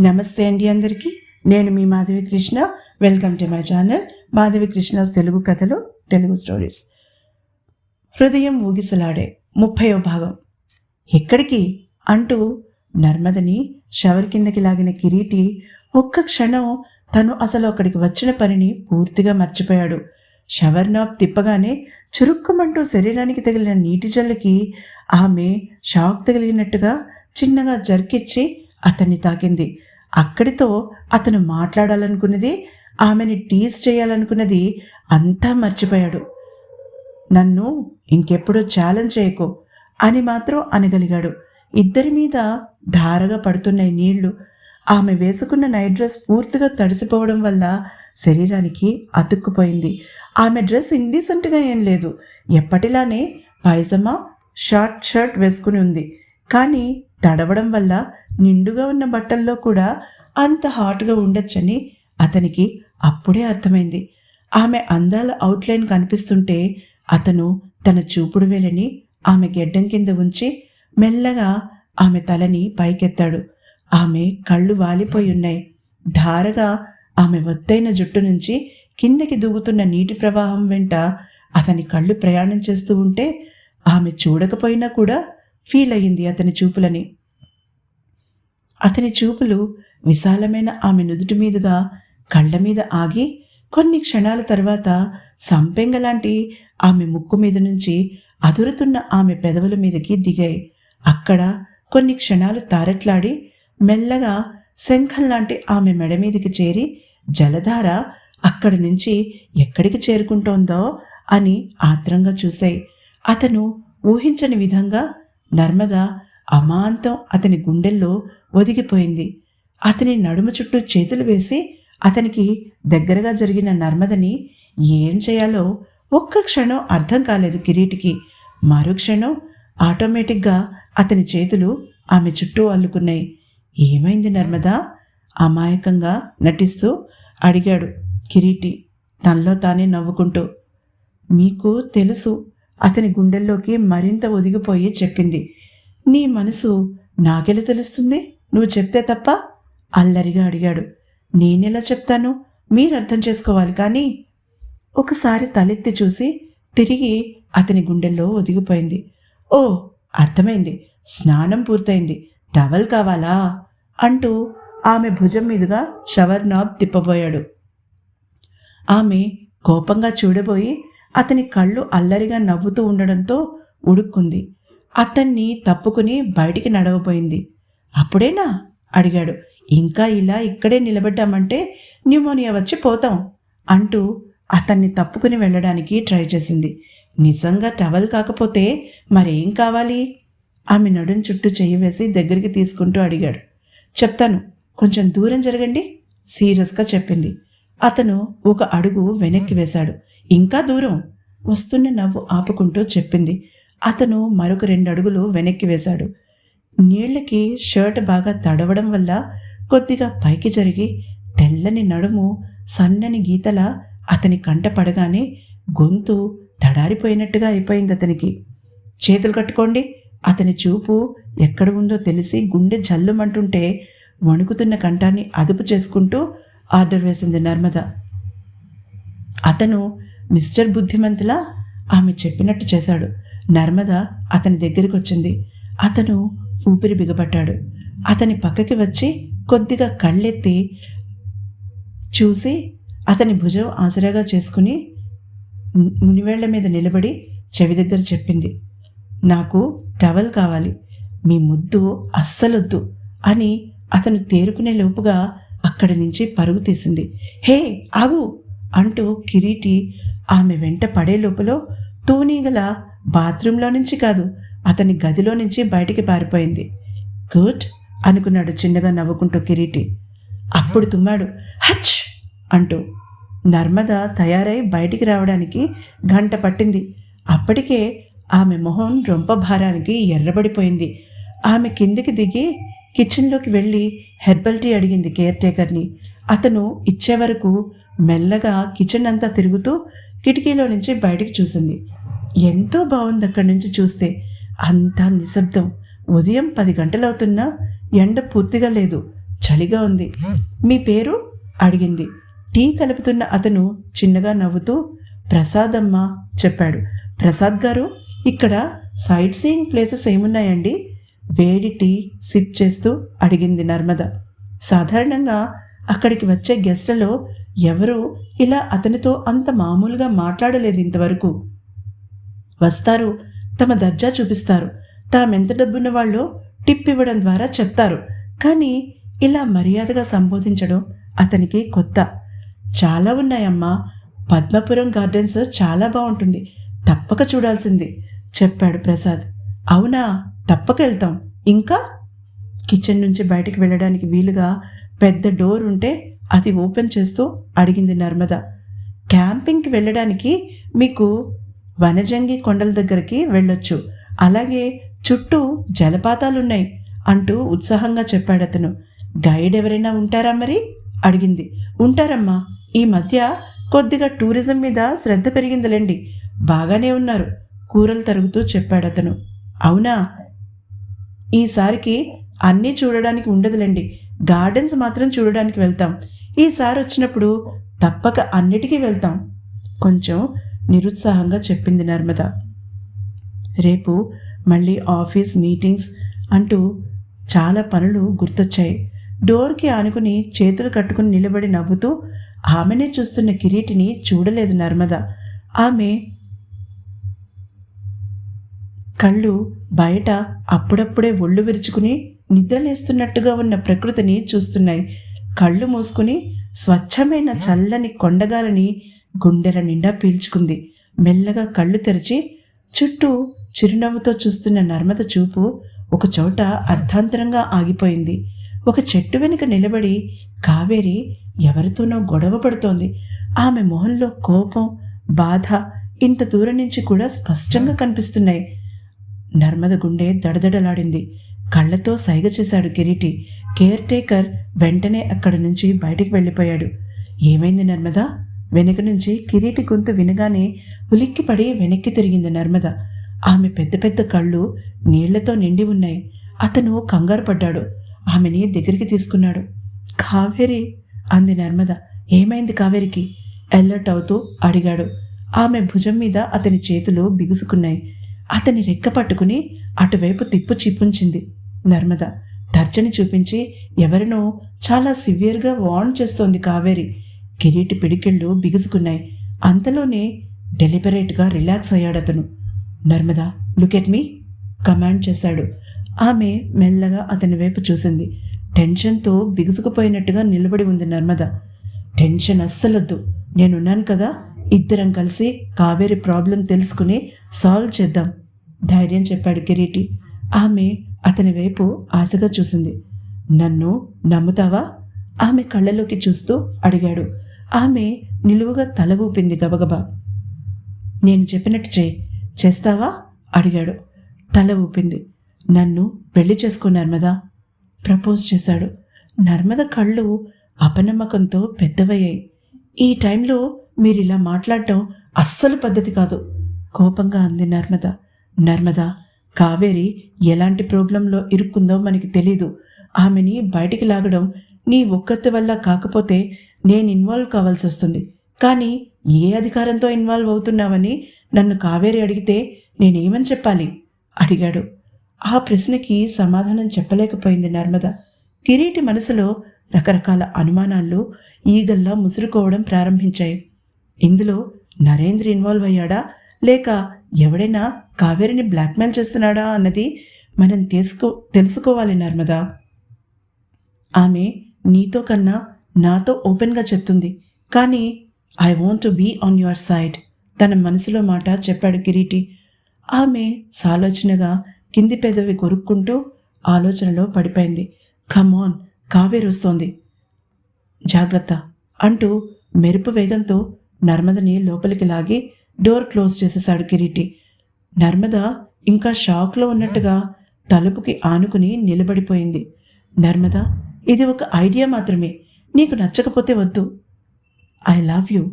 నమస్తే అండి అందరికీ. నేను మీ Madhavi Krishna. Welcome to my channel Madhavi Krishna's Telugu కథలు తెలుగు స్టోరీస్ హృదయం ఊగిసలాడే ముప్పయో భాగం. ఎక్కడికి? అంటూ నర్మదని షవర్ కిందకి లాగిన కిరీటి ఒక్క క్షణం తను అసలు అక్కడికి వచ్చిన పనిని పూర్తిగా మర్చిపోయాడు. షవర్ నాబ్ తిప్పగానే చురుక్కుమంటూ శరీరానికి తగిలిన నీటి జల్లుకి ఆమె షాక్ తగిలినట్టుగా చిన్నగా జర్కిచ్చి అతన్ని తాకింది. అక్కడితో అతను మాట్లాడాలనుకున్నది ఆమెని టీజ్ చేయాలనుకున్నది అంతా మర్చిపోయాడు. నన్ను ఇంకెప్పుడో ఛాలెంజ్ చేయకు అని మాత్రం అనగలిగాడు. ఇద్దరి మీద ధారగా పడుతున్నాయి నీళ్ళు ఆమె వేసుకున్న నైట్ డ్రెస్ పూర్తిగా తడిసిపోవడం వల్ల శరీరానికి అతుక్కుపోయింది. ఆమె డ్రెస్ ఇండీసెంట్గా ఏం లేదు. ఎప్పటిలానే పైజమా షార్ట్ షర్ట్ వేసుకుని ఉంది. కానీ తడవడం వల్ల నిండుగా ఉన్న బట్టల్లో కూడా అంత హాట్గా ఉండొచ్చని అతనికి అప్పుడే అర్థమైంది. ఆమె అందాల అవుట్లైన్ కనిపిస్తుంటే అతను తన చూపుడు వేలని ఆమె గెడ్డం కింద ఉంచి మెల్లగా ఆమె తలని పైకెత్తాడు. ఆమె కళ్ళు వాలిపోయి ఉన్నాయి ధారగా ఆమె ఒత్తైన జుట్టు నుంచి కిందకి దూగుతున్న నీటి ప్రవాహం వెంట అతని కళ్ళు ప్రయాణం చేస్తూ ఉంటే ఆమె చూడకపోయినా కూడా ఫీల్ అయ్యింది అతని చూపులని. అతని చూపులు విశాలమైన ఆమె నుదుటి మీదుగా కళ్ళ మీద ఆగి కొన్ని క్షణాల తర్వాత సంపెంగ లాంటి ఆమె ముక్కు మీద నుంచి అదురుతున్న ఆమె పెదవుల మీదకి దిగాయి. అక్కడ కొన్ని క్షణాలు తారట్లాడి మెల్లగా శంఖం లాంటి ఆమె మెడ మీదకి చేరి జలధార అక్కడి నుంచి ఎక్కడికి చేరుకుంటోందో అని ఆత్రంగా చూశాయి. అతను ఊహించని విధంగా నర్మద అమాంతం అతని గుండెల్లో ఒదిగిపోయింది. అతని నడుము చుట్టూ చేతులు వేసి అతనికి దగ్గరగా జరిగిన నర్మదని ఏం చేయాలో ఒక్క క్షణం అర్థం కాలేదు కిరీటికి. మరో క్షణం ఆటోమేటిక్గా అతని చేతులు ఆమె చుట్టూ అల్లుకున్నాయి. ఏమైంది నర్మదా? అమాయకంగా నటిస్తూ అడిగాడు కిరీటి తనలో తానే నవ్వుకుంటూ. మీకు తెలుసు అతని గుండెల్లోకి మరింత ఒదిగిపోయి చెప్పింది. నీ మనసు నాకెలా తెలుస్తుంది? నువ్వు చెప్తే తప్ప? అల్లరిగా అడిగాడు. నేనెలా చెప్తాను? మీరు అర్థం చేసుకోవాలి కానీ? ఒకసారి తలెత్తి చూసి తిరిగి అతని గుండెల్లో ఒదిగిపోయింది. ఓ అర్థమైంది. స్నానం పూర్తయింది. టవల్ కావాలా? అంటూ ఆమె భుజం మీదుగా షవర్ నాబ్ తిప్పబోయాడు. ఆమె కోపంగా చూడబోయి అతని కళ్ళు అల్లరిగా నవ్వుతూ ఉండడంతో ఉడుక్కుంది. అతన్ని తప్పుకుని బయటికి నడవబోయింది. అప్పుడేనా? అడిగాడు. ఇంకా ఇలా ఇక్కడే నిలబడ్డామంటే న్యూమోనియా వచ్చి పోతాం అంటూ అతన్ని తప్పుకుని వెళ్ళడానికి ట్రై చేసింది. నిజంగా టవల్ కాకపోతే మరేం కావాలి? ఆమె నడుం చుట్టూ చెయ్యి వేసి దగ్గరికి తీసుకుంటూ అడిగాడు. చెప్తాను. కొంచెం దూరం జరగండి సీరియస్గా చెప్పింది. అతను ఒక అడుగు వెనక్కి వేశాడు. ఇంకా దూరం వస్తున్న నవ్వు ఆపుకుంటూ చెప్పింది. అతను మరొక రెండు అడుగులు వెనక్కి వేశాడు. నీళ్ళకి షర్ట్ బాగా తడవడం వల్ల కొద్దిగా పైకి జరిగి తెల్లని నడుము సన్నని గీతల అతని కంట పడగానే గొంతు తడారిపోయినట్టుగా అయిపోయింది అతనికి. చేతులు కట్టుకోండి. అతని చూపు ఎక్కడ ఉందో తెలిసి గుండె జల్లుమంటుంటే వణుకుతున్న కంఠాన్ని అదుపు చేసుకుంటూ ఆర్డర్ వేసింది నర్మద. అతను మిస్టర్ బుద్ధిమంతులా ఆమె చెప్పినట్టు చేశాడు. నర్మద అతని దగ్గరికి వచ్చింది అతను ఊపిరి బిగబట్టాడు. అతని పక్కకి వచ్చి కొద్దిగా కళ్ళెత్తి చూసి అతని భుజం ఆసరాగా చేసుకుని మునివేళ్ళ మీద నిలబడి చెవి దగ్గర చెప్పింది. నాకు టవల్ కావాలి. మీ ముద్దు అస్సలొద్దు అని అతను తేరుకునే లోపుగా అక్కడి నుంచి పరుగు తీసింది. హే ఆగు! అంటూ కిరీటి ఆమె వెంట పడే లోపల తూనీగల బాత్రూంలో నుంచి కాదు అతని గదిలో నుంచి బయటికి పారిపోయింది. గుడ్! అనుకున్నాడు చిన్నగా నవ్వుకుంటూ కిరీటి. అప్పుడు తుమ్మాడు. హచ్! అంటూ నర్మద తయారై బయటికి రావడానికి గంట పట్టింది. అప్పటికే ఆమె మొహం రొంప భారానికి ఎర్రబడిపోయింది. ఆమె కిందికి దిగి కిచెన్లోకి వెళ్ళి హెర్బల్ టీ అడిగింది కేర్ టేకర్ని అతను ఇచ్చే వరకు మెల్లగా కిచెన్ అంతా తిరుగుతూ కిటికీలో నుంచి బయటికి చూసింది. ఎంతో బాగుంది అక్కడి నుంచి చూస్తే. అంతా నిశ్శబ్దం. ఉదయం పది గంటలవుతున్నా ఎండ పూర్తిగా లేదు. చలిగా ఉంది. మీ పేరు? అడిగింది. టీ కలుపుతున్న అతను చిన్నగా నవ్వుతూ ప్రసాదమ్మ చెప్పాడు. ప్రసాద్ గారు ఇక్కడ సైట్ సీయింగ్ ప్లేసెస్ ఏమున్నాయండి? వేడి టీ సిప్ చేస్తూ అడిగింది నర్మద. సాధారణంగా అక్కడికి వచ్చే గెస్ట్లలో ఎవరు ఇలా అతనితో అంత మామూలుగా మాట్లాడలేదు ఇంతవరకు. వస్తారు తమ దర్జా చూపిస్తారు తామెంత డబ్బున్న వాళ్ళు టిప్ ఇవ్వడం ద్వారా చెప్తారు కానీ ఇలా మర్యాదగా సంబోధించడం అతనికి కొత్త. చాలా ఉన్నాయమ్మా పద్మపురం గార్డెన్స్ చాలా బాగుంటుంది తప్పక చూడాల్సింది చెప్పాడు ప్రసాద్. అవునా? తప్పక వెళ్తాం ఇంకా కిచెన్ నుంచి బయటికి వెళ్ళడానికి వీలుగా పెద్ద డోర్ ఉంటే అది ఓపెన్ చేస్తూ అడిగింది నర్మద. క్యాంపింగ్కి వెళ్ళడానికి మీకు వనజంగి కొండల దగ్గరికి వెళ్ళొచ్చు. అలాగే చుట్టూ జలపాతాలున్నాయి అంటూ ఉత్సాహంగా చెప్పాడు అతను. గైడ్ ఎవరైనా ఉంటారా మరి? అడిగింది. ఉంటారమ్మా. ఈ మధ్య కొద్దిగా టూరిజం మీద శ్రద్ధ పెరిగిందిలేండి. బాగానే ఉన్నారు. కూరలు తరుగుతూ చెప్పాడు అతను. అవునా? ఈసారికి అన్నీ చూడడానికి ఉండదులేండి. గార్డెన్స్ మాత్రం చూడడానికి వెళ్తాం. ఈసారి వచ్చినప్పుడు తప్పక అన్నిటికీ వెళ్తాం. కొంచెం నిరుత్సాహంగా చెప్పింది నర్మద. రేపు మళ్ళీ ఆఫీస్ మీటింగ్స్ అంటూ చాలా పనులు గుర్తొచ్చాయి. డోర్కి ఆనుకుని చేతులు కట్టుకుని నిలబడి నవ్వుతూ ఆమెనే చూస్తున్న కిరీటిని చూడలేదు నర్మద. ఆమె కళ్ళు బయట అప్పుడప్పుడే ఒళ్ళు విరుచుకుని నిద్రలేస్తున్నట్టుగా ఉన్న ప్రకృతిని చూస్తున్నాయి. కళ్ళు మూసుకుని స్వచ్ఛమైన చల్లని కొండగాలని గుండెల నిండా పీల్చుకుంది. మెల్లగా కళ్ళు తెరిచి చుట్టూ చిరునవ్వుతో చూస్తున్న నర్మద చూపు ఒక చోట అర్ధాంతరంగా ఆగిపోయింది. ఒక చెట్టు వెనుక నిలబడి కావేరి ఎవరితోనో గొడవ పడుతోంది. ఆమె మొహంలో కోపం బాధ ఇంత దూరం నుంచి కూడా స్పష్టంగా కనిపిస్తున్నాయి. నర్మద గుండె దడదడలాడింది. కళ్ళతో సైగ చేశాడు కిరీటి. కేర్ టేకర్ వెంటనే అక్కడి నుంచి బయటికి వెళ్ళిపోయాడు. ఏమైంది నర్మద? వెనక నుంచి కిరీటి గొంతు వినగానే ఉలిక్కిపడి వెనక్కి తిరిగింది నర్మద. ఆమె పెద్ద పెద్ద కళ్ళు నీళ్ళతో నిండి ఉన్నాయి. అతను కంగారు పడ్డాడు. ఆమెని దగ్గరికి తీసుకున్నాడు. కావేరి? అంది నర్మద. ఏమైంది కావేరికి? ఎల్లర్ట్ అవుతూ అడిగాడు. ఆమె భుజం మీద అతని చేతులు బిగుసుకున్నాయి. అతని రెక్క పట్టుకుని అటువైపు తిప్పు చిప్పుంచింది నర్మద. తర్జని చూపించి ఎవరినో చాలా సివియర్గా వార్న్ చేస్తోంది కావేరి. కిరీటి పిడికిళ్ళు బిగుసుకున్నాయి. అంతలోనే డెలిబరేట్గా రిలాక్స్ అయ్యాడు అతను Narmada look at me command చేశాడు. ఆమె మెల్లగా అతని వైపు చూసింది. టెన్షన్తో బిగుసుకుపోయినట్టుగా నిలబడి ఉంది నర్మద. టెన్షన్ అస్సలొద్దు. నేనున్నాను కదా. ఇద్దరం కలిసి కావేరి ప్రాబ్లం తెలుసుకుని సాల్వ్ చేద్దాం ధైర్యం చెప్పాడు కిరీటి. ఆమె అతని వైపు ఆశగా చూసింది. నన్ను నమ్ముతావా? ఆమె కళ్ళలోకి చూస్తూ అడిగాడు. ఆమె నిలువుగా తల ఊపింది గబగబా. నేను చెప్పినట్టు చేయి. చేస్తావా? అడిగాడు. తల ఊపింది. నన్ను పెళ్ళి చేసుకో నర్మదా ప్రపోజ్ చేశాడు. నర్మద కళ్ళు అపనమ్మకంతో పెద్దవయ్యాయి. ఈ టైంలో మీరు ఇలా మాట్లాడటం అస్సలు పద్ధతి కాదు. కోపంగా అంది నర్మద. నర్మద కావేరి ఎలాంటి ప్రాబ్లంలో ఇరుక్కుందో మనకి తెలీదు. ఆమెని బయటికి లాగడం నీ ఒక్కత్తి వల్ల కాకపోతే నేను ఇన్వాల్వ్ కావాల్సి వస్తుంది. కానీ ఏ అధికారంతో ఇన్వాల్వ్ అవుతున్నావని నన్ను కావేరి అడిగితే నేనేమని చెప్పాలి? అడిగాడు. ఆ ప్రశ్నకి సమాధానం చెప్పలేకపోయింది నర్మద. కిరీటి మనసులో రకరకాల అనుమానాలు ఈగల్లా ముసురుకోవడం ప్రారంభించాయి. ఇందులో నరేంద్ర ఇన్వాల్వ్ అయ్యాడా? లేక ఎవడైనా కావేరిని బ్లాక్మెయిల్ చేస్తున్నాడా అన్నది మనం తెలుసుకో తెలుసుకోవాలి నర్మదా. ఆమె నీతో కన్నా నాతో ఓపెన్గా చెప్తుంది. కానీ I want to be on your side తన మనసులో మాట చెప్పాడు కిరీటి. ఆమె సాలోచనగా కింది పెదవి కొరుక్కుంటూ ఆలోచనలో పడిపోయింది. ఆన్ కావేరి వస్తోంది. జాగ్రత్త అంటూ మెరుపు వేగంతో నర్మదని లోపలికి లాగి డోర్ క్లోజ్ చేసేశాడు కిరీటి. నర్మద ఇంకా షాక్లో ఉన్నట్టుగా తలుపుకి ఆనుకుని నిలబడిపోయింది. నర్మద ఇది ఒక ఐడియా మాత్రమే. నీకు నచ్చకపోతే వద్దు. I love you.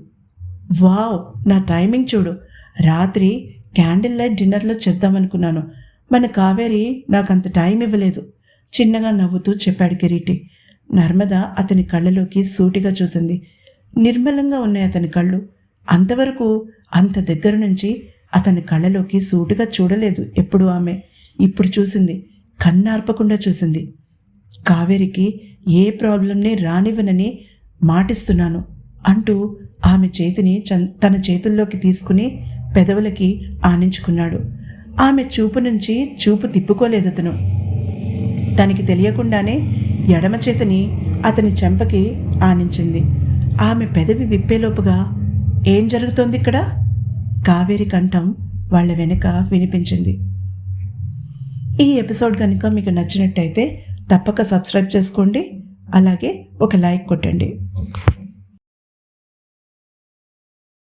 వావ్ నా టైమింగ్ చూడు. రాత్రి క్యాండిల్ లైట్ డిన్నర్లో చేద్దామనుకున్నాను. మన కావేరి నాకు అంత టైం ఇవ్వలేదు. చిన్నగా నవ్వుతూ చెప్పాడు కిరీటి. నర్మద అతని కళ్ళలోకి సూటిగా చూసింది. నిర్మలంగా ఉన్నాయి అతని కళ్ళు. అంతవరకు అంత దగ్గర నుంచి అతని కళ్ళలోకి సూటుగా చూడలేదు ఎప్పుడు ఆమె. ఇప్పుడు చూసింది కన్నార్పకుండా చూసింది. కావేరికి ఏ ప్రాబ్లంని రానివ్వనని మాటిస్తున్నాను అంటూ ఆమె చేతిని తన చేతుల్లోకి తీసుకుని పెదవులకి ఆనించుకున్నాడు. ఆమె చూపు నుంచి చూపు తిప్పుకోలేదు అతను తనకి తెలియకుండానే ఎడమ చేతిని అతని చెంపకి ఆనించింది. ఆమె పెదవి విప్పేలోపుగా ఏం జరుగుతోంది ఇక్కడ? కావేరి కంఠం వాళ్ళ వెనుక వినిపించింది. ఈ ఎపిసోడ్ కనుక మీకు నచ్చినట్టయితే తప్పక సబ్స్క్రైబ్ చేసుకోండి. అలాగే ఒక లైక్ కొట్టండి.